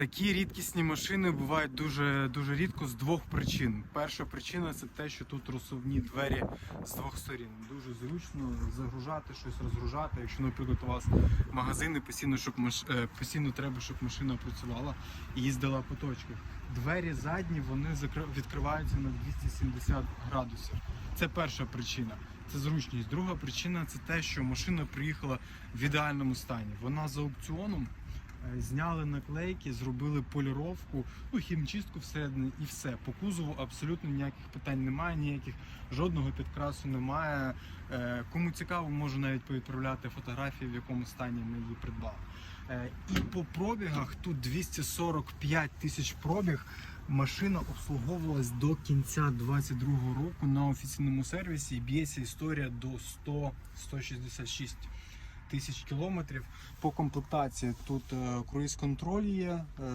Такі рідкісні машини бувають дуже дуже рідко з двох причин. Перша причина це те, що тут розсувні двері з двох сторін. Дуже зручно загружати щось, розгружати. Якщо, наприклад, у вас магазини постійно, щоб маш... е, постійно треба, щоб машина працювала і їздила по точках. Двері задні вони відкриваються на 270 градусів. Це перша причина. Це зручність. Друга причина це те, що машина приїхала в ідеальному стані. Вона за аукціоном. Е, Зняли наклейки, зробили поліровку, ну хімчистку всередині і все. По кузову абсолютно ніяких питань немає, ніяких жодного підкрасу немає. Е, Кому цікаво, можу навіть повідправляти фотографії, в якому стані ми її придбали. Е, І по пробігах тут 245 тисяч пробіг. Машина обслуговувалась до кінця 22-го року на офіційному сервісі. і Б'ється історія до 100-166 тисяч кілометрів. По комплектації тут е, круїз-контроль є, е,